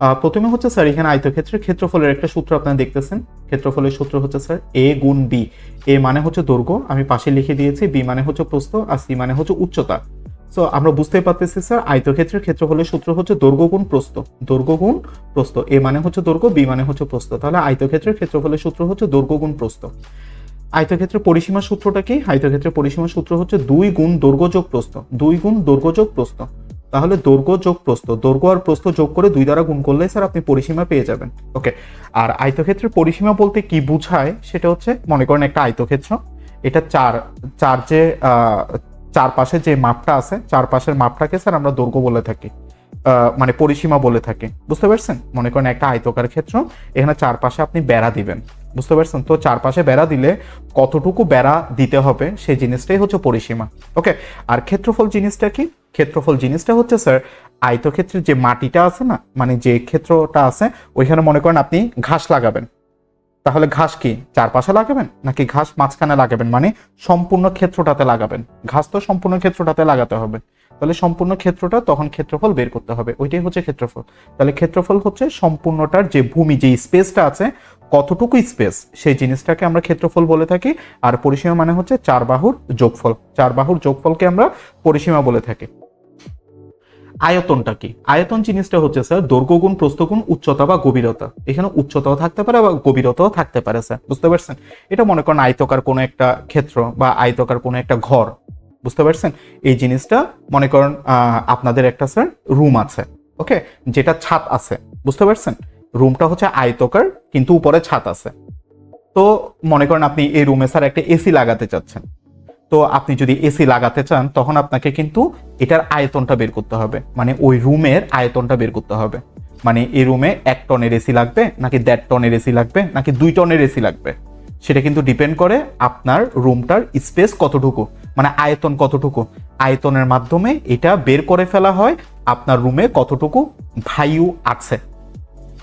প্রথমে হচ্ছে স্যার এখানে আয়তক্ষেত্রের ক্ষেত্রফলের একটা সূত্র আপনারা দেখতেছেন। ক্ষেত্রফলের সূত্র হচ্ছে স্যার এ গুণ বি। এ মানে হচ্ছে দৈর্ঘ্য, আমি পাশে লিখে দিয়েছি, বি মানে হচ্ছে প্রস্থ আর সি মানে হচ্ছে উচ্চতা। সো আমরা বুঝতেই পারতেছি স্যার আয়তক্ষেত্রের ক্ষেত্রফলের সূত্র হচ্ছে দৈর্ঘ্য গুণ প্রস্থ। দৈর্ঘ্য গুণ প্রস্থ, এ মানে হচ্ছে দৈর্ঘ্য, বি মানে হচ্ছে প্রস্থ। তাহলে আয়তক্ষেত্রের ক্ষেত্রফলের সূত্র হচ্ছে দৈর্ঘ্য গুণ প্রস্থ। আয়তক্ষেত্রের পরিসীমার সূত্রটা কি? আয়তক্ষেত্রের পরিসীমার সূত্র হচ্ছে দুই গুণ দৈর্ঘ্য যোগ প্রস্থ। দুই গুণ দৈর্ঘ্য যোগ প্রস্থ। তাহলে দৈর্ঘ্য যোগ প্রস্থ দৈর্ঘ্য আর প্রস্থ যোগ করে দুই দ্বারা গুণ করলে স্যার আপনি পরিসীমা পেয়ে যাবেন। ওকে আর আয়তক্ষেত্রের পরিসীমা বলতে কি বোঝায় সেটা হচ্ছে মনে করেন একটা আয়তক্ষেত্র, এটা চার চার যে চারপাশে যে মাপটা আছে, চারপাশের মাপটাকে স্যার আমরা দৈর্ঘ্য বলে থাকি মানে পরিসীমা বলে থাকি। বুঝতে পারছেন? মনে করেন একটা আয়তকার ক্ষেত্র, এখানে চারপাশে আপনি বেড়া দিবেন। বুঝতে পারছেন? তো চারপাশে বেড়া দিলে কতটুকু বেড়া দিতে হবে সেই জিনিসটাই হচ্ছে পরিসীমা। ওকে? আর ক্ষেত্রফল জিনিসটা কি? ক্ষেত্রফল জিনিসটা হচ্ছে, স্যার, আয়তক্ষেত্রের যে মাটিটা আছে না মানে যে ক্ষেত্রটা আছে, ওইখানে মনে করেন আপনি ঘাস লাগাবেন। তাহলে ঘাস কি? চারপাশে লাগাবেন? নাকি ঘাস মাঝখানে লাগাবেন? মানে সম্পূর্ণ ক্ষেত্রটাতে লাগাবেন। ঘাস তো সম্পূর্ণ ক্ষেত্রটাতে লাগাতে হবে। তাহলে সম্পূর্ণ ক্ষেত্রটা তখন ক্ষেত্রফল বের করতে হবে। ওইটাই হচ্ছে ক্ষেত্রফল। তাহলে ক্ষেত্রফল হচ্ছে সম্পূর্ণটার যে ভূমি, যে স্পেসটা আছে, কতটুকু স্পেস, সেই জিনিসটাকে আমরা ক্ষেত্রফল বলে থাকি। আর পরিসীমা মানে হচ্ছে চার বাহুর যোগফল। চার বাহুর যোগফলকে আমরা পরিসীমা বলে থাকি। আয়তনটা কি? আয়তন জিনিসটা হচ্ছে, স্যার দৈর্ঘ্য গুণ প্রস্থ গুণ উচ্চতা বা গভীরতা। এখানে উচ্চতাও থাকতে পারে বা গভীরতাও থাকতে পারে, স্যার। বুঝতে পারছেন? এটা মনে করেন আয়তকার কোনো একটা ক্ষেত্র বা আয়তকার কোনো একটা ঘর। বুঝতে পারছেন? এই জিনিসটা মনে করেন আপনাদের একটা স্যার রুম আছে ওকে যেটা ছাদ আছে, বুঝতে পারছেন? রুমটা হচ্ছে আয়তকার, কিন্তু উপরে ছাদ আছে। তো মনে করেন আপনি এই রুমে স্যার একটা এসি লাগাতে চাচ্ছেন। তো আপনি যদি এসি লাগাতে চান, তখন আপনাকে কিন্তু এটার আয়তনটা বের করতে হবে। মানে ওই রুমের আয়তনটা বের করতে হবে। মানে এই রুমে এক টনের এসি লাগবে, নাকি দেড় টনের এসি লাগবে, নাকি দুই টনের এসি লাগবে। সেটা কিন্তু ডিপেন্ড করে আপনার রুমটার স্পেস কতটুকু মানে আয়তন কতটুকু। আয়তনের মাধ্যমে এটা বের করে ফেলা হয় আপনার রুমে কতটুকু ভাইউ আছে।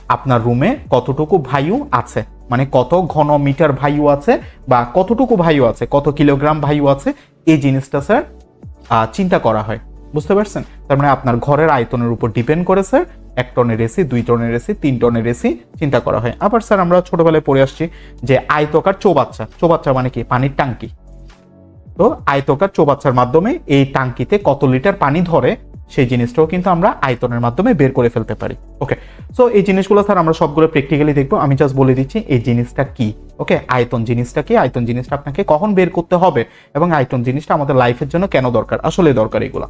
আপনার রুমে কতটুকু ভাইউ আছে মানে কত ঘন মিটার ভাইউ আছে বা কতটুকু ভাইউ আছে, কত কিলোগ্রাম ভাইউ আছে, এই জিনিসটা স্যার চিন্তা করা হয়। বুঝতে পারছেন? তার মানে আপনার ঘরের আয়তনের উপর ডিপেন্ড করে স্যার এক টনের এসি, দুই টনের এসি, তিন টনের এসি চিন্তা করা হয়। আবার স্যার আমরা ছোটবেলায় পড়ে আসছি যে আয়তকার চৌবাচ্চা। চৌবাচ্চা মানে কি? পানির টাঙ্কি তো আয়তকার চৌবাচ্চার মাধ্যমে এই টাঙ্কিতে কত লিটার পানি ধরে সেই জিনিসটাও কিন্তু আমরা আয়তনের মাধ্যমে বের করে ফেলতে পারি। ওকে সো এই জিনিসগুলো স্যার আমরা সবগুলো প্র্যাকটিক্যালি দেখব। আমি জাস্ট বলে দিচ্ছি, এই জিনিসটা কি? ওকে আয়তন জিনিসটা কি? আয়তন জিনিসটা আপনাকে কখন বের করতে হবে? এবং আয়তন জিনিসটা আমাদের লাইফের জন্য কেন দরকার? আসলে দরকার এগুলো।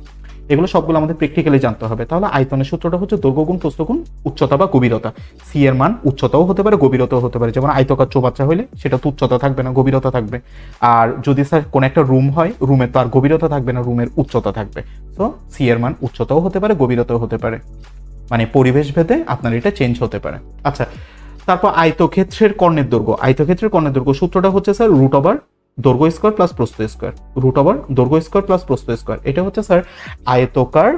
এগুলো সবগুলো আমাদের প্র্যাকটিক্যালি জানতে হবে। তাহলে আয়তনের সূত্রটা হচ্ছে দৈর্ঘ্যগুণ, প্রস্থগুণ, উচ্চতা বা গভীরতা। সি এর মান উচ্চতাও হতে পারে, গভীরতাও হতে পারে। যেমন আয়তকার চৌবাচ্চা হলে সেটা তো উচ্চতা থাকবে না, গভীরতা থাকবে। আর যদি স্যার কোনো একটা রুম হয় রুমের তো আর গভীরতা থাকবে না রুমের উচ্চতা থাকবে। সো সি এর মান উচ্চতাও হতে পারে, গভীরতাও হতে পারে। মানে পরিবেশ ভেদে আপনার এটা চেঞ্জ হতে পারে। আচ্ছা তারপর আয়তক্ষেত্রের কর্ণের দৈর্ঘ্য। আয়তক্ষেত্রের কর্ণের দৈর্ঘ্য সূত্রটা হচ্ছে, স্যার রুট ওভার দৈর্ঘ্য স্কোয়ার প্লাস প্রস্থ স্কোয়ার। রুট ওভার দৈর্ঘ্য স্কোয়ার প্লাস প্রস্থ স্কোয়ার। এটা হচ্ছে স্যার আয়তকার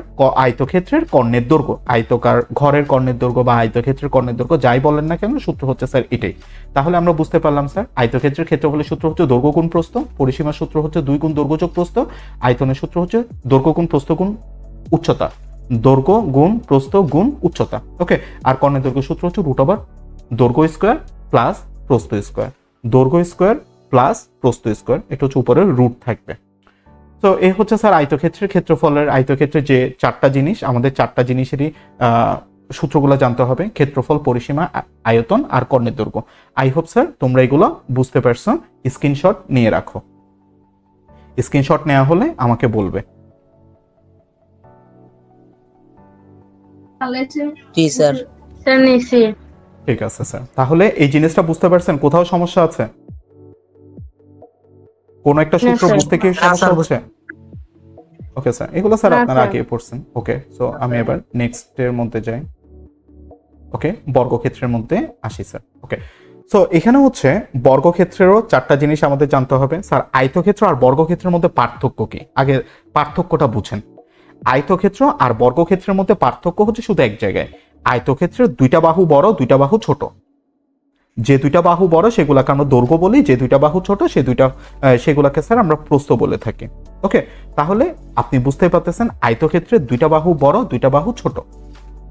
আয়তক্ষেত্রের কর্ণের দৈর্ঘ্য আয়তকার ঘরের কর্ণের দৈর্ঘ্য বা আয়তক্ষেত্রের কর্ণের দৈর্ঘ্য যাই বলেন না কেন, সূত্র হচ্ছে স্যার এটাই। তাহলে আমরা বুঝতে পারলাম স্যার আয়তক্ষেত্রের ক্ষেত্রফলের সূত্র হচ্ছে দৈর্ঘ্য গুণ প্রস্থ, পরিসীমার সূত্র হচ্ছে দুই গুণ দৈর্ঘ্য যোগ প্রস্থ, আয়তনের সূত্র হচ্ছে দৈর্ঘ্য গুণ প্রস্থ গুণ উচ্চতা। দৈর্ঘ্য গুণ প্রস্থ গুণ উচ্চতা। ওকে আর কর্ণের দৈর্ঘ্য সূত্র হচ্ছে রুট ওভার দৈর্ঘ্য স্কোয়ার প্লাস প্রস্থ স্কোয়ার। দৈর্ঘ্য স্কোয়ার প্লাস প্রস্থ স্কোয়ার এটা হচ্ছে উপরের রুট থাকবে। তো এই হচ্ছে স্যার আয়তক্ষেত্রের ক্ষেত্রফলের আয়তক্ষেত্রের যে চারটা জিনিস আমাদের চারটা জিনিসেরই আহ, সূত্রগুলো জানতে হবে। ক্ষেত্রফল পরিসীমা আয়তন আর কর্ণের দৈর্ঘ্য। আই হোপ স্যার তোমরা এগুলো বুঝতে পারছ। স্ক্রিনশট নিয়ে রাখো। স্ক্রিনশট নেওয়া হলে আমাকে বলবে। জি স্যার। স্যার ঠিক আছে স্যার। তাহলে এই জিনিসটা বুঝতে পারছেন? কোথাও সমস্যা আছে? কোন একটা সূত্র স্যার। বুঝতে কি সমস্যা স্যার। হচ্ছে? ওকে স্যার এগুলো স্যার আপনারা আগে পড়ছেন। ওকে সো আমি এবার নেক্সট এর মধ্যে যাই। ওকে বর্গক্ষেত্রের মধ্যে আসি স্যার ওকে সো এখানে হচ্ছে বর্গক্ষেত্রেরও চারটা জিনিস আমাদের জানতে হবে। স্যার আয়তক্ষেত্র আর বর্গক্ষেত্রের মধ্যে পার্থক্য কি? আগে পার্থক্যটা বুঝেন। আয়তক্ষেত্র আর বর্গক্ষেত্রের মধ্যে পার্থক্য হচ্ছে শুধু এক জায়গায়। আয়তক্ষেত্রের দুইটা বাহু বড় দুইটা বাহু ছোট। যে দুইটা বাহু বড় সেগুলাকে আমরা দৈর্ঘ্য বলি যে দুইটা বাহু ছোট সে দুইটা সেগুলাকে স্যার আমরা প্রস্থ বলে থাকি। ওকে তাহলে আপনি বুঝতে পারতেছেন আয়তক্ষেত্রের দুইটা বাহু বড় দুইটা বাহু ছোট।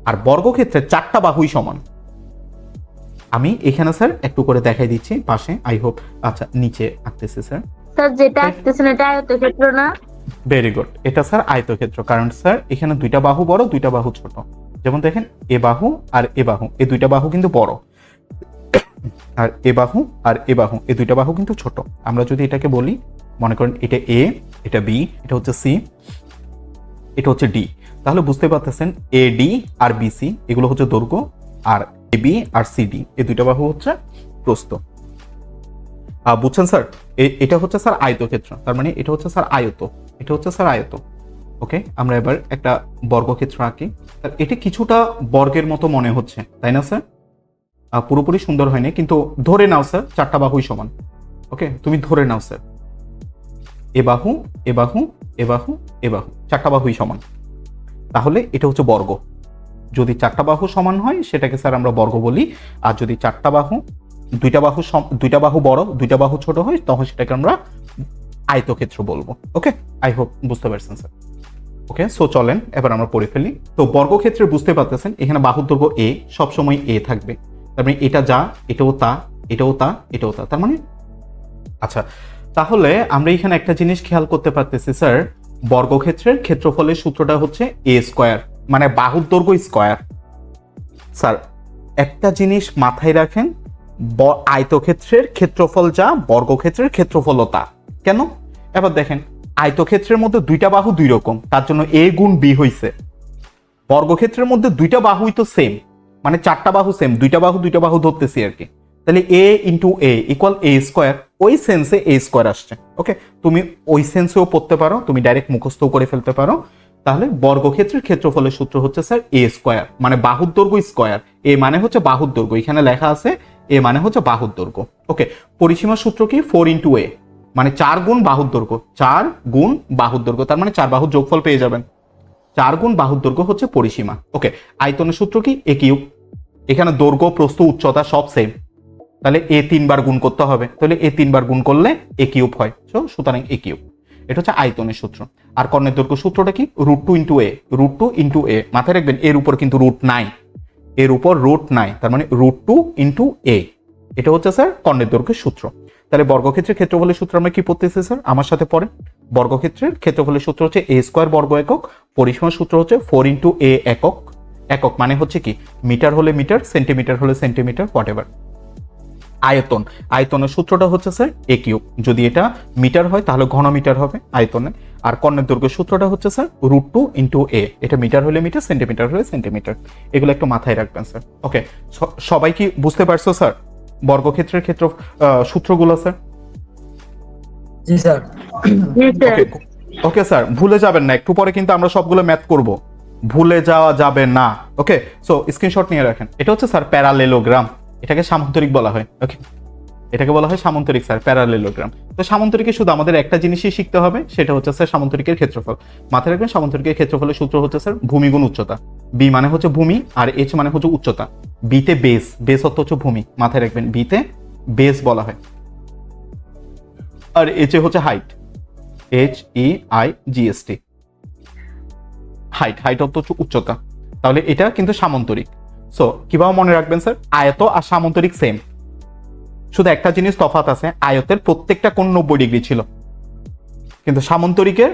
আর বর্গক্ষেত্রে চারটা বাহুই সমান। আমি এখানে স্যার একটু করে দেখাই দিচ্ছি পাশে আই হোপ আচ্ছা নিচে আঁকতেছে স্যার। স্যার যেটা আসতেছেন এটা আয়তক্ষেত্র না? ভেরি গুড এটা স্যার আয়তক্ষেত্র কারণ স্যার এখানে দুইটা বাহু বড় দুইটা বাহু ছোট। যেমন দেখেন এ বাহু আর এ বাহু এই দুইটা বাহু কিন্তু বড়। আর এ বাহু আর এ বাহু এই দুইটা বাহু কিন্তু ছোট। আমরা যদি এটাকে বলি মনে করেন এটা এ এটা বি এটা হচ্ছে সি এটা হচ্ছে ডি। তাহলে বুঝতে পারতেছেন এ ডি আর বিসি এগুলো হচ্ছে দৈর্ঘ্য আর এ বি আর সিডি এই দুইটা বাহু হচ্ছে প্রস্থ। আহ, বুঝছেন স্যার? এটা হচ্ছে স্যার আয়তক্ষেত্র তার মানে এটা হচ্ছে স্যার আয়ত এটা হচ্ছে স্যার আয়ত। ওকে আমরা এবার একটা বর্গক্ষেত্র আঁকি। এটা কিছুটা বর্গের মতো মনে হচ্ছে তাই না স্যার? পুরোপুরি সুন্দর হয়নি, কিন্তু ধরে নাও স্যার চারটা বাহুই সমান। ওকে তুমি ধরে নাও স্যার এ বাহু এ বাহু এ বাহু এ বাহু, চারটা বাহুই সমান। তাহলে এটা হচ্ছে বর্গ। যদি চারটা বাহু সমান হয়, সেটাকে স্যার আমরা বর্গ বলি। আর যদি চারটা বাহু, দুইটা বাহু দুইটা বাহু বড়, দুইটা বাহু ছোট হয়, তখন সেটাকে আমরা আয়তক্ষেত্র বলব। ওকে আই হোপ বুঝতে পারছেন স্যার ওকে সো চলেন, এবার আমরা পড়ে ফেলি। তো বর্গক্ষেত্রে বুঝতে পারতেছেন, এখানে বাহুর দৈর্ঘ্য এ সবসময় এ থাকবে। তার মানে এটা যা, এটাও তা এটাও তা এটাও তা। তার মানে আচ্ছা তাহলে আমরা এখানে একটা জিনিস খেয়াল করতে পারতেছি, স্যার। বর্গক্ষেত্রের ক্ষেত্রফলের সূত্রটা হচ্ছে এ স্কোয়ার মানে বাহুর দৈর্ঘ্য স্কোয়ার স্যার, একটা জিনিস মাথায় রাখেন আয়তক্ষেত্রের ক্ষেত্রফল যা, বর্গক্ষেত্রের ক্ষেত্রফলও তা। কেন? এবার দেখেন, আয়তক্ষেত্রের মধ্যে দুইটা বাহু দুই রকম, তার জন্য এ গুণ বি হইছে। বর্গক্ষেত্রের মধ্যে দুইটা বাহুই তো সেম মানে চারটা বাহু সেম দুইটা বাহু দুইটা বাহু ধরতেছি আর কি। তাহলে a into a equal a square ওই সেন্সে এ স্কোয়ার আসছে ওকে তুমি ওই সেন্সেও পড়তে পারো, তুমি ডাইরেক্ট মুখস্থ করে ফেলতে পারো। তাহলে বর্গক্ষেত্রের ক্ষেত্রফলের সূত্র হচ্ছে স্যার এ স্কোয়ার মানে বাহুর দৈর্ঘ্য স্কোয়ার এ মানে হচ্ছে বাহুর দৈর্ঘ্য, এখানে লেখা আছে এ মানে হচ্ছে বাহুর দৈর্ঘ্য ওকে পরিসীমার সূত্র কি? ফোর ইন্টু এ মানে চার গুণ বাহুর দৈর্ঘ্য, চার গুণ বাহুর দৈর্ঘ্য, তার মানে চার বাহুর যোগফল পেয়ে যাবেন। চার গুণ বাহুর দৈর্ঘ্য হচ্ছে পরিসীমা ওকে আয়তনের সূত্র কি? এ কিউব এখানে দৈর্ঘ্য প্রস্থ উচ্চতা সব সেম তাহলে এ তিনবার গুণ করতে হবে। তাহলে এ তিনবার গুণ করলে এ কিউব হয়। So, সুতরাং এ কিউব। এটা হচ্ছে আয়তনের সূত্র। আর কর্ণের দৈর্ঘ্য সূত্রটা কি? Root two into a root two into a মাথায় রাখবেন এর উপর কিন্তু রুট নাই। এর উপর রুট নাই। তার মানে রুট টু ইন্টু এ এটা হচ্ছে স্যার কর্ণের দৈর্ঘ্যের সূত্র। তাহলে বর্গক্ষেত্রের ক্ষেত্রফলের সূত্র আমরা কি পড়তেছি স্যার আমার সাথে পড়ে বর্গক্ষেত্রের ক্ষেত্রফলের সূত্র হচ্ছে এ স্কোয়ার বর্গ একক। পরিসীমার সূত্র হচ্ছে ফোর ইন্টু এ একক। একক মানে হচ্ছে কি মিটার হলে মিটার সেন্টিমিটার হলে সেন্টিমিটার হোয়াট এভার আয়তন আয়তনের সূত্রটা হচ্ছে স্যার এ কিউব। যদি এটা মিটার হয় তাহলে ঘন মিটার হবে আয়তনে। আর কর্ণের দৈর্ঘ্য সূত্রটা হচ্ছে sir root two into a এটা মিটার হলে মিটার সেন্টিমিটার হলে সেন্টিমিটার। এগুলো একটু মাথায় রাখবেন স্যার। ওকে সবাই কি বুঝতে পারছ স্যার? বর্গক্ষেত্রের ক্ষেত্র আহ, সূত্রগুলো স্যার? জি স্যার। Okay sir. ভুলে যাবেন না। একটু পরে কিন্তু আমরা সবগুলো ম্যাথ করব। ভুলে যাওয়া যাবে না। ওকে সো স্ক্রিনশট নিয়ে রাখেন। এটা হচ্ছে স্যার প্যারালেলোগ্রাম এটাকে সামান্তরিক বলা হয়। ওকে এটাকে বলা হয় সামান্তরিক স্যার প্যারালেলোগ্রাম তো সামান্তরিকে শুধু আমাদের একটা জিনিসই শিখতে হবে, সেটা হচ্ছে স্যার সামান্তরিকের ক্ষেত্রফল। মাথায় রাখবেন, সামান্তরিকের ক্ষেত্রফলের সূত্র হচ্ছে স্যার ভূমিগুণ উচ্চতা। বি মানে হচ্ছে ভূমি, আর এইচ মানে হচ্ছে উচ্চতা। বিতে বেস বেস অর্থ হচ্ছে ভূমি। মাথায় রাখবেন বিতে বেস বলা হয়। আর এইচে হচ্ছে height H E I GST height height অর্থ উচ্চতা। তাহলে এটা কিন্তু সামন্তরিক। সো কীভাবে মনে রাখবেন স্যার আয়ত আর সামন্তরিক সেম শুধু একটা জিনিস তফাৎ আছে আয়তের প্রত্যেকটা কোণ নব্বই ডিগ্রি ছিল। কিন্তু সামন্তরিকের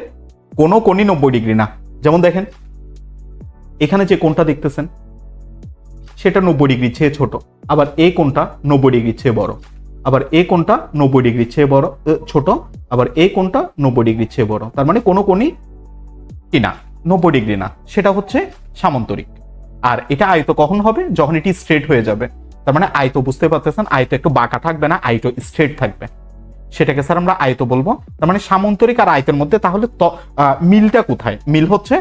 কোনো কোণই নব্বই ডিগ্রি না। যেমন দেখেন এখানে যে কোণটা দেখতেছেন সেটা নব্বই ডিগ্রি চেয়ে ছোট। আবার এই কোণটা নব্বই ডিগ্রি চেয়ে বড়। আবার এই কোণটা নব্বই ডিগ্রি চেয়ে বড় এ, ছোট। আবার এই কোণটা নব্বই ডিগ্রি চেয়ে বড়। তার মানে কোনো কি না নব্বই ডিগ্রি না, সেটা হচ্ছে সামান্তরিক। আর এটা আয়ত কখন হবে? যখন এটি স্ট্রেট হয়ে যাবে। তার মানে আয়ত বুঝতে পারতেছেন, আয়ত একটু বাঁকা থাকবে না, আয়ত স্ট্রেট থাকবে। সেটাকে স্যার আমরা আয়ত বলব। তার মানে সামান্তরিক আর আয়তের মধ্যে তাহলে মিলটা কোথায়? মিল হচ্ছে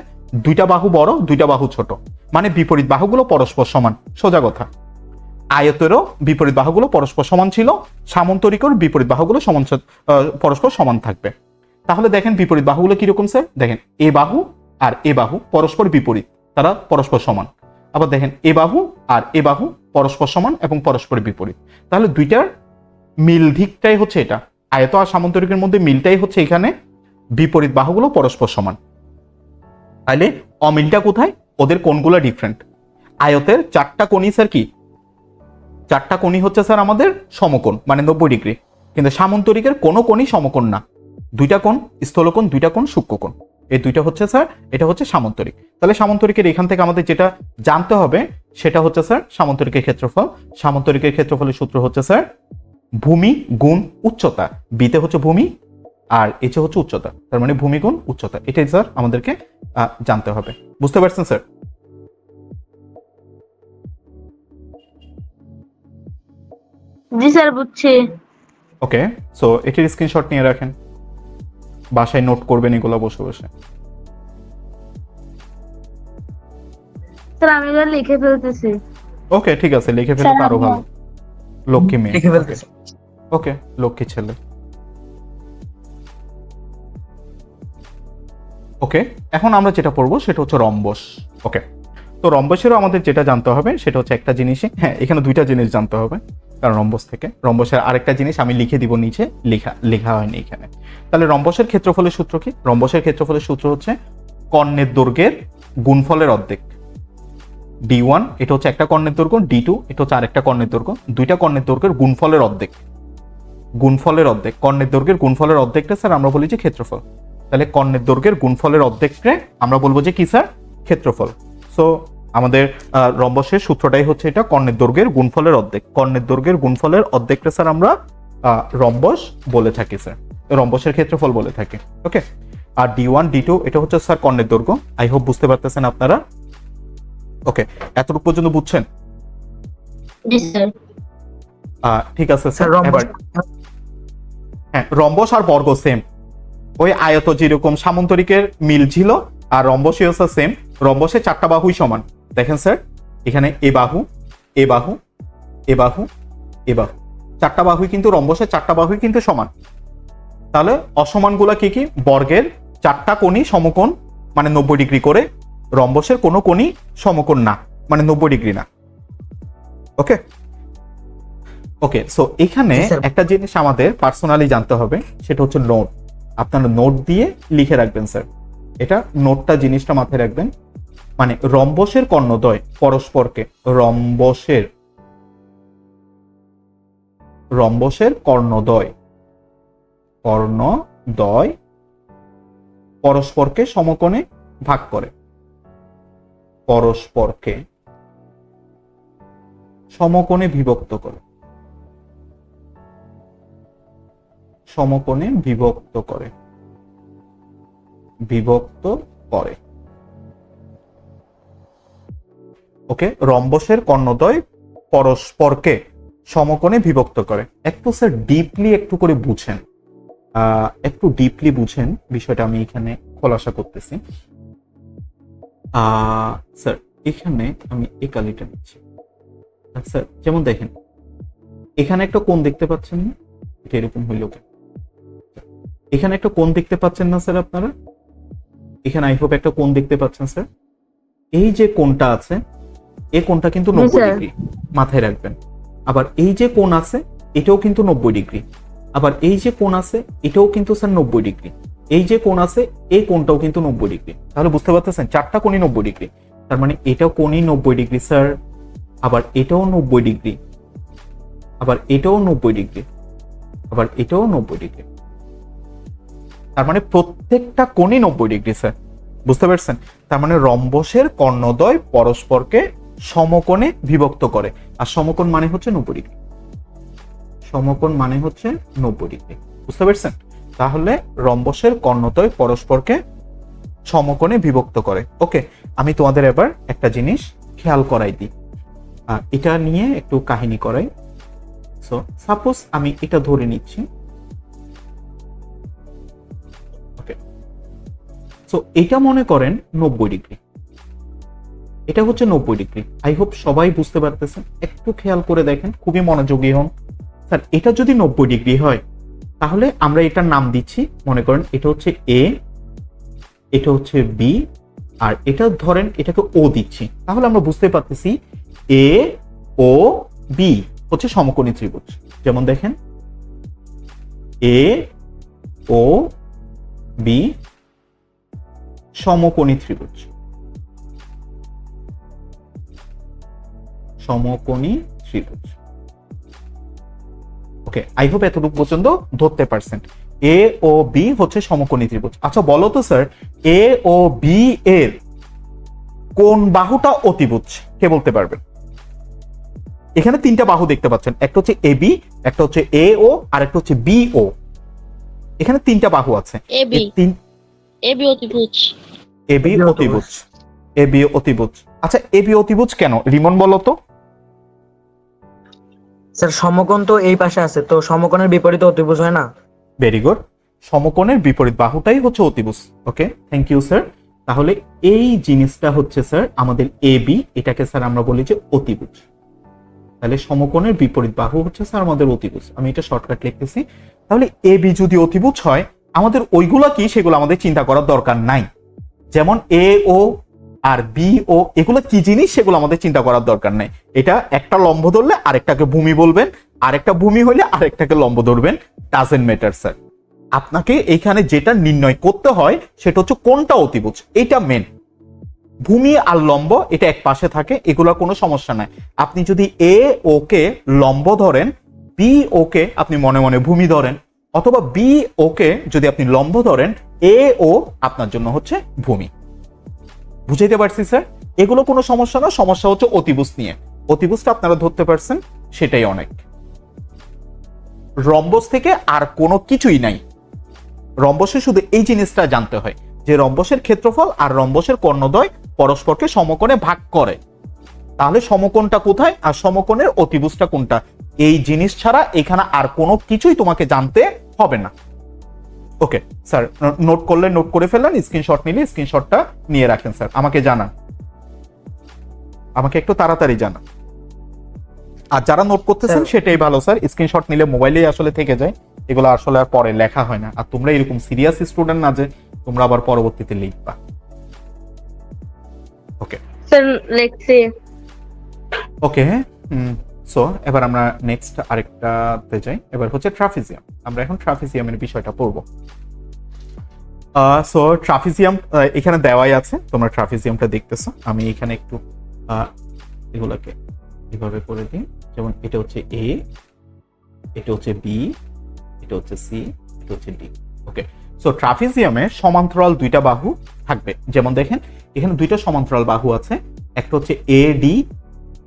দুইটা বাহু বড়, দুইটা বাহু ছোট। মানে বিপরীত বাহুগুলো পরস্পর সমান। সোজা কথা। আয়তেরও বিপরীত বাহুগুলো পরস্পর সমান ছিল সামান্তরিকর বিপরীত বাহুগুলো সমান পরস্পর সমান থাকবে। তাহলে দেখেন বিপরীত বাহুগুলো কীরকম স্যার দেখেন, এ বাহু আর এ বাহু পরস্পর বিপরীত। তারা পরস্পর সমান। আবার দেখেন, এ বাহু আর এ বাহু পরস্পর সমান এবং পরস্পর বিপরীত। তাহলে দুইটার মিল দিকটাই হচ্ছে এটা। আয়ত আর সামান্তরিকের মধ্যে মিলটাই হচ্ছে এখানে বিপরীত বাহুগুলো পরস্পর সমান। তাহলে অমিলটা কোথায়? ওদের কোনগুলো ডিফারেন্ট আয়তের চারটা কোণই স্যার কি? চারটা কোণই হচ্ছে স্যার আমাদের সমকোণ মানে নব্বই ডিগ্রি। কিন্তু সামন্তরিকের কোনো কোণই সমকোণ না। দুইটা কোণ স্থলকোণ, দুইটা কোণ সূক্ষ্মকোণ। এই দুইটা হচ্ছে স্যার এটা হচ্ছে সামন্তরিক। তাহলে সামন্তরিকের এখান থেকে আমাদের যেটা জানতে হবে সেটা হচ্ছে স্যার সামন্তরিকের ক্ষেত্রফল। সামন্তরিকের ক্ষেত্রফলের সূত্র হচ্ছে স্যার ভূমি গুণ উচ্চতা। বিতে হচ্ছে ভূমি আর এচে হচ্ছে উচ্চতা। তার মানে ভূমি গুণ উচ্চতা। এটাই স্যার আমাদেরকে আহ, জানতে হবে। বুঝতে পারছেন স্যার? জি স্যার বুঝছি। ওকে সো এটির স্ক্রিনশট নিয়ে রাখেন। বাসায় নোট করবেন এগুলো বসে বসে। স্যার আমি এগুলো লিখে ফেলতেছি। ওকে ঠিক আছে লিখে ফেলে আরও ভালো। লক্ষ্মী মেয়ে লিখে ফেলতেছি ওকে লক্ষ্মী ছেলে। ওকে এখন আমরা যেটা পড়ব সেটা হচ্ছে রম্বস। ওকে তো রম্বসেরও আমাদের যেটা জানতে হবে সেটা হচ্ছে একটা জিনিসই। হ্যাঁ এখানে দুইটা জিনিস জানতে হবে। কারণ রম্বস থেকে। রম্বসের আরেকটা জিনিস আমি লিখে দিব নিচে, লেখা লেখা হয়নি এখানে। তাহলে রম্বসের ক্ষেত্রফলের সূত্র কি? রম্বসের ক্ষেত্রফলের সূত্র হচ্ছে কর্ণের দৈর্ঘ্যের গুণফলের অর্ধেক। ডি ওয়ান, এটা হচ্ছে একটা কর্ণের দৈর্ঘ্য ডি টু, এটা হচ্ছে আরেকটা কর্ণের দৈর্ঘ্য দুইটা কর্ণের দৈর্ঘ্যের গুণফলের অর্ধেক। গুণফলের অর্ধেক। কর্ণের দৈর্ঘ্যের গুণফলের অর্ধেকটা স্যার আমরা বলি যে ক্ষেত্রফল। তাহলে কর্ণের দৈর্ঘ্যের গুণফলের অর্ধেককে আমরা বলব যে কি স্যার? ক্ষেত্রফল। সো আমাদের আহ, রম্বসের সূত্রটাই হচ্ছে এটা কর্ণের দৈর্ঘ্যের গুণফলের অর্ধেক। কর্ণের দৈর্ঘ্যের গুণফলের অর্ধেকটা স্যার আমরা আহ, রম্বস বলে থাকি স্যার। রম্বসের ক্ষেত্রফল বলে থাকি ওকে? আর ডি ওয়ান ডি টু এটা হচ্ছে স্যার কর্ণের দৈর্ঘ্য আই হোপ বুঝতে পারতেছেন আপনারা? ওকে এতটুকু পর্যন্ত বুঝছেন? আহ, ঠিক আছে স্যার স্যার হ্যাঁ রম্বস আর বর্গ সেম ওই আয়ত যেরকম সামন্তরিকের মিল ছিল আর রম্বসীয় সেম রম্বসের চারটা বাহুই সমান। দেখেন স্যার এখানে এ বাহু এ বাহু এ বাহু এ বাহু। চারটা বাহুই কিন্তু রম্বসের চারটা বাহুই কিন্তু সমান। তাহলে অসমানগুলা কি কি? বর্গের চারটা কোণই সমকোণ মানে নব্বই ডিগ্রি করে। রম্বসের কোনো কোণই সমকোণ না মানে নব্বই ডিগ্রি না। ওকে? ওকে সো এখানে একটা জিনিস আমাদের পার্সোনালি জানতে হবে সেটা হচ্ছে নোট আপনারা নোট দিয়ে লিখে রাখবেন স্যার এটা নোটটা জিনিসটা মাথায় রাখবেন। মানে রম্বসের কর্ণদ্বয় পরস্পরকে, রম্বসের রম্বসের কর্ণদ্বয় কর্ণদ্বয় পরস্পরকে সমকোণে ভাগ করে। পরস্পরকে সমকোণে বিভক্ত করে। সমকোণে বিভক্ত করে। বিভক্ত করে। ওকে, রম্বসের কর্ণদ্বয় পরস্পরকে সমকোণে বিভক্ত করে। একটু স্যার ডিপলি একটু করে বুঝেন। একটু ডিপলি বুঝেন বিষয়টা আমি এখানে খোলাসা করতেছি। স্যার, এখানে আমি এই কালিটা নিচ্ছি। আর স্যার, যেমন দেখেন, এখানে একটা কোণ দেখতে পাচ্ছেন না? এটা এরকম হইল কেন? এখানে একটা কোণ দেখতে পাচ্ছেন না স্যার আপনারা? এখানে আই হোপ একটা কোণ দেখতে পাচ্ছেন স্যার। এই যে কোণটা আছে এই কোণটা কিন্তু নব্বই। ডিগ্রি মাথায় রাখবেন। আবার এই যে কোণ আছে এটাও কিন্তু নব্বই ডিগ্রি। আবার এই যে কোণ আছে এটাও কিন্তু স্যার নব্বই ডিগ্রি। এই যে কোণ আছে এই কোণটাও কিন্তু নব্বই ডিগ্রি। তাহলে বুঝতে পারতেছেন চারটা কোণই নব্বই ডিগ্রি। তার মানে এটাও কোণই নব্বই ডিগ্রি স্যার। আবার এটাও নব্বই ডিগ্রি। আবার এটাও নব্বই ডিগ্রি। আবার এটাও নব্বই ডিগ্রি। তার মানে প্রত্যেকটা কোণই নব্বই ডিগ্রি স্যার বুঝতে পারছেন? তার মানে রম্বসের কর্ণদ্বয় পরস্পরকে সমকোণে বিভক্ত করে, আর সমকোণ মানে হচ্ছে নব্বই ডিগ্রি। সমকোণ মানে হচ্ছে নব্বই ডিগ্রি, বুঝতে পারছেন? তাহলে রম্বসের কর্ণদ্বয় পরস্পরকে সমকোণে বিভক্ত করে। ওকে আমি তোমাদের এবার একটা জিনিস খেয়াল করাই দিই। এটা নিয়ে একটু কাহিনী করাই। সো সাপোজ আমি এটা ধরে নিচ্ছি। সো এটা মনে করেন নব্বই ডিগ্রি। এটা হচ্ছে নব্বই ডিগ্রি। আই হোপ সবাই বুঝতে পারতেছেন। একটু খেয়াল করে দেখেন, খুবই মনোযোগী হন। স্যার এটা যদি নব্বই ডিগ্রি হয়, তাহলে আমরা এটার নাম দিচ্ছি, মনে করেন এটা হচ্ছে এ এটা হচ্ছে বি আর এটা ধরেন এটাকে ও দিচ্ছি। তাহলে আমরা বুঝতে পারতেছি এ ও বি হচ্ছে সমকোণী ত্রিভুজ। যেমন দেখেন এ ও বি সমকোণী ত্রিভুজ। সমকোণী ত্রিভুজ। ওকে আই হোপ এতটুকু পর্যন্ত ধরতে পারছেন। এ ও বি হচ্ছে সমকোণী ত্রিভুজ। আচ্ছা বলো তো স্যার এ ও বি এর কোন বাহুটা অতিভুজ? কে বলতে পারবেন এখানে তিনটা বাহু দেখতে পাচ্ছেন। একটা হচ্ছে এ বি একটা হচ্ছে এ ও আর একটা হচ্ছে বি ও এখানে তিনটা বাহু আছে। তিন এবি অতিভুজ। এবি অতিভুজ। এবি অতিভুজ। আচ্ছা এবি অতিভুজ কেন? রিমন বলো তো। স্যার সমকোণ তো এই পাশে আছে তো সমকোণের বিপরীতে অতিভুজ হয় না? ভেরি গুড সমকোণের বিপরীত বাহুটাই হচ্ছে অতিভুজ। ওকে থ্যাংক ইউ স্যার তাহলে এই জিনিসটা হচ্ছে স্যার আমাদের এ বি এটাকে স্যার আমরা বলি যে অতিভুজ। তাহলে সমকোণের বিপরীত বাহু হচ্ছে স্যার আমাদের অতিভুজ। আমি এটা শর্টকাট লিখতেছি। তাহলে এ বি যদি অতিভুজ হয় আমাদের ওইগুলা কি? সেগুলো আমাদের চিন্তা করার দরকার নাই। যেমন এ ও আর বি ও এগুলো কি জিনিস? সেগুলো আমাদের চিন্তা করার দরকার নেই। এটা একটা লম্ব ধরলে আরেকটাকে ভূমি বলবেন, আরেকটা ভূমি হলে আরেকটাকে লম্ব ধরবেন। ডাজেন্ট ম্যাটার স্যার আপনাকে এইখানে যেটা নির্ণয় করতে হয়, সেটা হচ্ছে কোনটা অতিভুজ? এটা মেন ভূমি আর লম্ব, এটা এক পাশে থাকে এগুলোর কোনো সমস্যা নাই। আপনি যদি এ ওকে লম্ব ধরেন বি ওকে আপনি মনে মনে ভূমি ধরেন অথবা বি ওকে যদি আপনি লম্ব ধরেন এ ও আপনার জন্য হচ্ছে ভূমি। বুঝাইতে পারছি, স্যার? এগুলো কোনো সমস্যা না, সমস্যা হচ্ছে অতিভুজ নিয়ে। অতিভুজটা আপনারা ধরতে পারছেন, সেটাই অনেক। রম্বস থেকে আর কোনো কিছুই নাই। রম্বসে শুধু এই জিনিসটা জানতে হয়, যে রম্বসের ক্ষেত্রফল আর রম্বসের কর্ণদ্বয় পরস্পরকে সমকোণে ভাগ করে। তাহলে সমকোণটা কোথায় আর সমকোণের অতিভুজটা কোনটা? এই জিনিস ছাড়া এখানে আর কোনো কিছুই তোমাকে জানতে হবে না। ওকে স্যার নোট করলে নোট করে ফেললেন স্ক্রিনশট নিলে স্ক্রিনশটটা নিয়ে রাখেন স্যার। আমাকে জানান। আমাকে একটু তাড়াতাড়ি জানান। আর যারা নোট করতেছেন। সেটাই ভালো স্যার। স্ক্রিনশট নিলে মোবাইলেই আসলে থেকে যায়। এগুলো আসলে আর পরে লেখা হয় না। আর তোমরা এরকম সিরিয়াস স্টুডেন্ট না যে তোমরা আবার পরবর্তীতে লিখবা। ওকে। স্যার লেখছি ওকে সো এবার আমরা নেক্সট আরেকটাতে যাই। এবার হচ্ছে ট্রাফিজিয়াম আমরা এখন ট্রাফিজিয়ামের বিষয়টা পড়ব। সো ট্রাফিজিয়াম এখানে দেওয়াই আছে। তোমরা ট্রাফিজিয়ামটা দেখতেছো। আমি এখানে একটু এগুলোকে এভাবে করে দিই। যেমন এটা হচ্ছে এ এটা হচ্ছে বি এটা হচ্ছে সি এটা হচ্ছে ডি ওকে সো ট্রাফিজিয়ামে সমান্তরাল দুইটা বাহু থাকবে। যেমন দেখেন, এখানে দুইটা সমান্তরাল বাহু আছে। একটা হচ্ছে এ ডি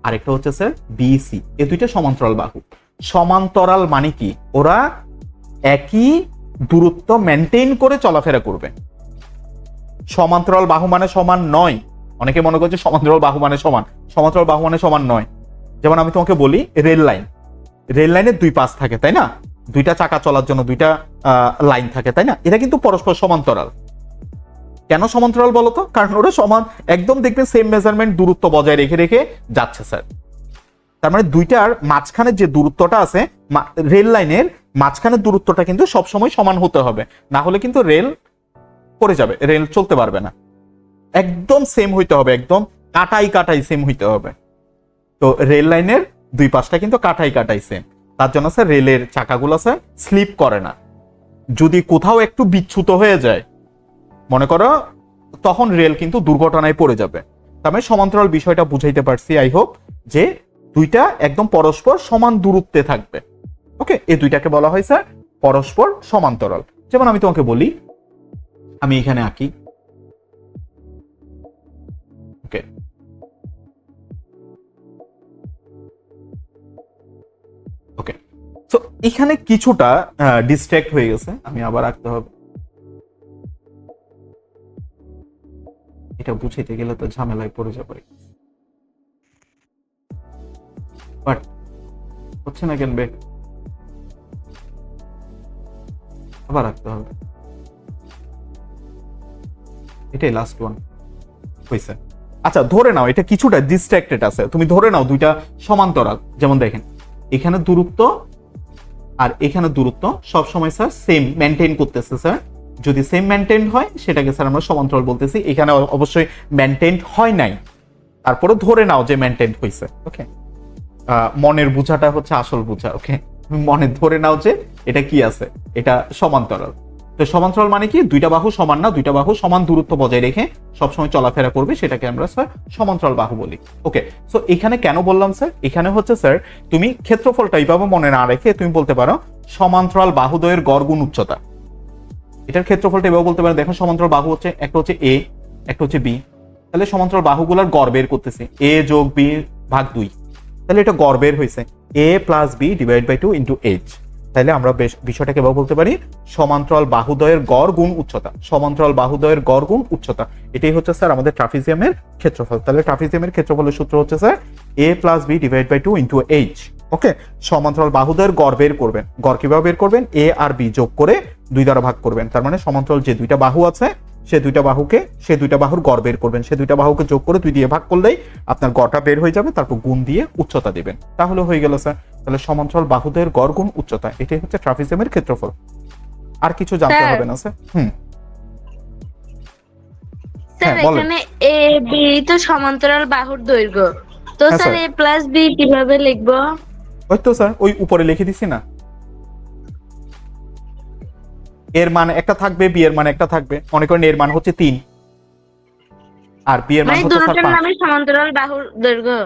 আরেকটা হচ্ছে স্যার বিসি এই দুইটা সমান্তরাল বাহু। সমান্তরাল মানে কি? ওরা একই দূরত্ব মেনটেন করে চলাফেরা করবে। সমান্তরাল বাহু মানে সমান নয়। অনেকে মনে করছে সমান্তরাল বাহু মানে সমান। সমান্তরাল বাহু মানে সমান নয়। যেমন আমি তোমাকে বলি রেল লাইন। রেল লাইনের দুই পাশ থাকে, তাই না? দুইটা চাকা চলার জন্য দুইটা লাইন থাকে, তাই না? এটা কিন্তু পরস্পর সমান্তরাল। কেন সমান্তরাল বলতো কারণ ওরা সমান, একদম দেখবেন সেম মেজারমেন্ট দূরত্ব বজায় রেখে রেখে যাচ্ছে স্যার তার মানে দুইটার মাঝখানের যে দূরত্বটা আছে রেল লাইনের মাঝখানের দূরত্বটা কিন্তু সবসময় সমান হতে হবে। না হলে কিন্তু রেল পড়ে যাবে রেল চলতে পারবে না। একদম সেম হইতে হবে, একদম কাটাই কাটাই সেম হইতে হবে। তো রেল লাইনের দুই পাশটা কিন্তু কাটাই কাটাই সেম তার জন্য স্যার রেলের চাকাগুলো স্যার স্লিপ করে না। যদি কোথাও একটু বিচ্যুত হয়ে যায় মনে করো, তখন রেল কিন্তু দুর্ঘটনায় পড়ে যাবে। মানে সমান্তরাল বিষয়টা বুঝাইতে পারছি আই হোপ যে দুইটা একদম পরস্পর সমান দূরত্বে থাকবে। ওকে এই দুইটাকে বলা হয় স্যার পরস্পর সমান্তরাল। যেমন আমি তোমাকে বলি, আমি এখানে আঁকি। ওকে ওকে তো এখানে কিছুটা ডিস্ট্র্যাক্ট হয়ে গেছে। আমি আবার আঁকতে হবে। এটা বুঝাইতে গেলে তো ঝামেলায় পড়ে যাবে বাট হচ্ছে না কেন আবার রাখতে হবে। এটাই লাস্ট ওয়ান হয়েছে আচ্ছা ধরে নাও, এটা কিছুটা ডিস্ট্রাক্টেড আছে। তুমি ধরে নাও দুইটা সমান্তরাল। যেমন দেখেন, এখানে দূরত্ব আর এখানে দূরত্ব সবসময় স্যার সেম মেনটেন করতেছে স্যার যদি সেম মেনটেন হয়, সেটাকে স্যার আমরা সমান্তরাল বলতেছি। এখানে অবশ্যই মেনটেন হয় নাই। তারপরে ধরে নাও যে মেনটেন হয়েছে ওকে মনের বোঝাটা হচ্ছে আসল বোঝা ওকে মনে ধরে নাও যে এটা কি আছে, এটা সমান্তরাল। তো সমান্তরাল মানে কি? দুইটা বাহু সমান না, দুইটা বাহু সমান দূরত্ব বজায় রেখে সবসময় চলাফেরা করবে, সেটাকে আমরা স্যার সমান্তরাল বাহু বলি ওকে সো এখানে কেন বললাম স্যার এখানে হচ্ছে স্যার তুমি ক্ষেত্রফলটা এইভাবে মনে না রেখে, তুমি বলতে পারো সমান্তরাল বাহুদ্বয়ের গড় গুণ উচ্চতা। এটার ক্ষেত্রফলটা এভাবে বলতে পারেন দেখো সমান্তরাল বাহু হচ্ছে, একটা হচ্ছে এ একটা হচ্ছে বি তাহলে সমান্তরাল বাহুগুলোর গড় বের করতেছি এ যোগ বি ভাগ দুই। তাহলে এটা গড় বের হয়েছে a plus b divide by two into H তাহলে আমরা বিষয়টাকে এভাবে বলতে পারি, সমান্তরাল বাহুদ্বয়ের গড় গুণ উচ্চতা, সমান্তরাল বাহুদ্বয়ের গড় গুণ উচ্চতা। এটাই হচ্ছে স্যার আমাদের ট্রাফিজিয়ামের ক্ষেত্রফল। তাহলে ট্রাফিজিয়ামের ক্ষেত্রফলের সূত্র হচ্ছে sir a plus b divide by two into H okay সমান্তরাল বাহুদ্বয়ের গড় বের করবেন। গড় কীভাবে বের করবেন? এ আর বি যোগ করে দুই দ্বারা ভাগ করবেন। তার মানে সমান্তরাল যে দুইটা বাহু আছে সে দুইটা বাহুকে সে দুইটা বাহুর গড় বের করবেন। সে দুইটা বাহুকে যোগ করে দুই দিয়ে ভাগ করলেই আপনার গড়টা বের হয়ে যাবে তারপর গুণ দিয়ে উচ্চতা দেবেন। তাহলে হয়ে গেল স্যার। তাহলে সমান্তরাল বাহুদের গড় গুণ উচ্চতা এটাই হচ্ছে ট্রাফিজমের ক্ষেত্রফল। আর কিছু জানতে হবে না স্যার? হুম। স্যার হ্যাঁ, বলেন। এখানে এ বি তো সমান্তরাল বাহুর দৈর্ঘ্য। তো হ্যাঁ, স্যার। এ প্লাস বি কীভাবে লিখব? ওই তো স্যার ওই উপরে লিখে দিছি না। এর মান একটা থাকবে বি এর মান একটা থাকবে। মনে করেন এর মান হচ্ছে তিন। আর বি এর মান মানে হচ্ছে নামে সমান্তরাল বাহুর দৈর্ঘ্য?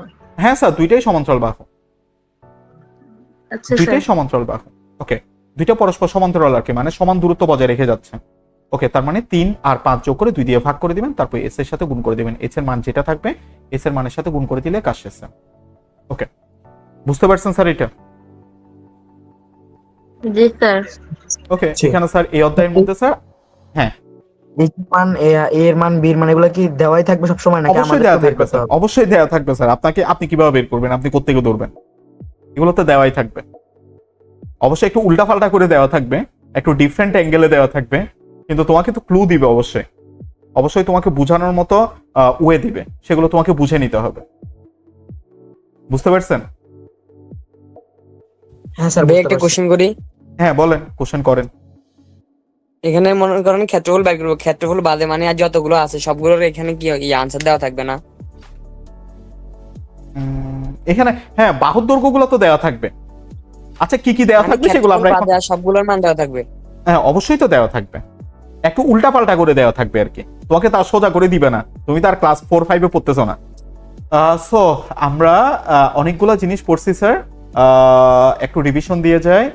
হ্যাঁ স্যার দুইটাই সমান্তরাল বাহু। আচ্ছা দুইটাই সমান্তরাল বাহু। ওকে দুইটা পরস্পর সমান্তরাল আর কি মানে সমান দূরত্ব বজায় রেখে যাচ্ছে। ওকে তার মানে তিন আর পাঁচ যোগ করে দুই দিয়ে ভাগ করে দিবেন তারপর এস এর সাথে গুণ করে দিবেন। এস এর মান যেটা থাকবে এস এর মানের সাথে গুণ করে দিলে কাজ শেষ ওকে বুঝতে পারছেন স্যার এটা? জি স্যার। ওকে। এখানে স্যার এই অধ্যায়ের মধ্যে স্যার? হ্যাঁ। মান এ এ এর মান বি মান এগুলো কি দেওয়াই থাকবে নাকি অবশ্যই দেওয়া থাকবে স্যার। অবশ্যই দেওয়া থাকবে স্যার। আপনাকে আপনি কীভাবে বের করবেন? আপনি কোথেকে ধরবেন? এগুলো তো দেওয়াই থাকবে। অবশ্যই একটু উল্টাপাল্টা করে দেওয়া থাকবে একটু ডিফারেন্ট অ্যাঙ্গেলে দেওয়া থাকবে কিন্তু তোমাকে তো ক্লু দিবে অবশ্যই। অবশ্যই তোমাকে বোঝানোর মতো ওয়ে দিবে। সেগুলো তোমাকে বুঝে নিতে হবে। বুঝতে পারছেন? হ্যাঁ স্যার ভাই একটা কোশ্চেন করি। হ্যাঁ বলেন কোশ্চেন করেন। এখানে মনে করেন ক্ষেত্রফল বের করব। ক্ষেত্রফল বাদে মানে আর যতগুলো আছে সবগুলোর এখানে কি আনসার দেওয়া থাকবে না? উম, এখানে হ্যাঁ বাহুর দৈর্ঘ্যগুলো তো দেওয়া থাকবে। আচ্ছা কি কি দেওয়া মানে থাকবে সেগুলো আমরা সবগুলোর মান দেওয়া থাকবে? হ্যাঁ অবশ্যই তো দেওয়া থাকবে। একটু উল্টা পাল্টা করে দেওয়া থাকবে আর কি। তোমাকে তার সোজা করে দিবে না। তুমি তার ক্লাস ফোর ফাইভে পড়তেছো না। সো আমরা আহ, অনেকগুলো জিনিস পড়ছি স্যার একটু রিভিশন দিয়ে যায়।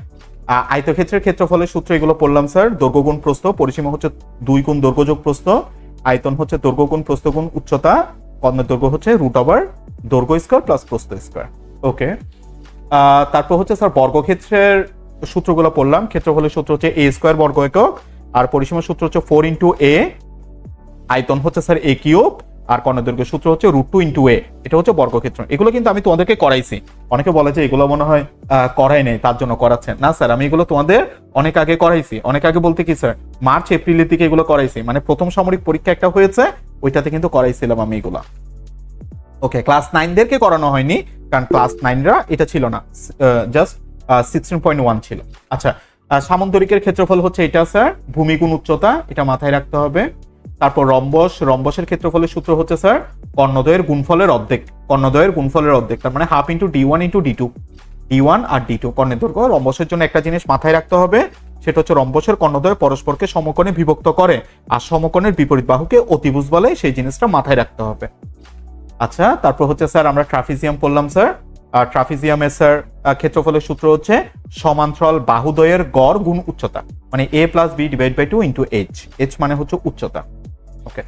আয়তক্ষেত্রের ক্ষেত্রফলের সূত্র এগুলো পড়লাম, স্যার। দৈর্ঘ্য গুণ প্রস্থ, পরিসীমা হচ্ছে দুই গুণ দৈর্ঘ্য যোগ প্রস্থ, আয়তন হচ্ছে দৈর্ঘ্য গুণ প্রস্থ গুণ উচ্চতা, কর্ণের দৈর্ঘ্য হচ্ছে রুট ওভার দৈর্ঘ্য স্কোয়ার প্লাস প্রস্থ স্কোয়ার ওকে তারপর হচ্ছে, স্যার, বর্গক্ষেত্রের সূত্রগুলো পড়লাম। ক্ষেত্রফলের সূত্র হচ্ছে এ স্কোয়ার বর্গ একক, আর পরিসীমার সূত্র হচ্ছে ফোর ইন্টু এ আয়তন হচ্ছে, স্যার এ কিউব আর কর্ণদৈর্ঘ্য সূত্র হচ্ছে রুট টু ইন্টু এ এটা হচ্ছে বর্গক্ষেত্র। এগুলো কিন্তু আমি তোমাদেরকে করাইছি। অনেকে বলে যে এগুলো মনে হয় করাই নেই, তার জন্য করাচ্ছেন। না, স্যার, আমি এগুলো তোমাদের অনেক আগে করাইছি। অনেক আগে বলতে কি, স্যার, মার্চ, এপ্রিলের দিকে এগুলো করাইছি। মানে প্রথম সামরিক পরীক্ষা একটা হয়েছে, ওইটাতে কিন্তু করাইছিলাম আমি এগুলো। ওকে ক্লাস নাইনদেরকে করানো হয়নি, কারণ ক্লাস নাইনরা এটা ছিল না। জাস্ট সিক্সটিন পয়েন্ট ওয়ান ছিল। আচ্ছা সামন্তরিকের ক্ষেত্রফল হচ্ছে এটা, স্যার, ভূমিগুণ উচ্চতা, এটা মাথায় রাখতে হবে। তারপর রম্বস, রম্বসের ক্ষেত্রফলের সূত্র হচ্ছে, স্যার, কর্ণদ্বয়ের গুণফলের অর্ধেক, কর্ণদ্বয়ের গুণফলের অর্ধেক, তার মানে half into D one into D two D one আর ডি টু কর্ণের দৈর্ঘ্য। রম্বসের জন্য একটা জিনিস মাথায় রাখতে হবে, সেটা হচ্ছে রম্বসের কর্ণদ্বয় পরস্পরকে সমকোণে বিভক্ত করে আর সমকোণের বিপরীত বাহুকে অতিভুজ বলে সেই জিনিসটা মাথায় রাখতে হবে। আচ্ছা তারপর হচ্ছে, স্যার, আমরা ট্রাফিজিয়াম পড়লাম, স্যার। আর ট্রাফিজিয়ামের স্যার ক্ষেত্রফলের সূত্র হচ্ছে সমান্তরাল বাহুদ্বয়ের গড় গুণ উচ্চতা মানে a plus b divide by two into H H মানে হচ্ছে উচ্চতা। ওকে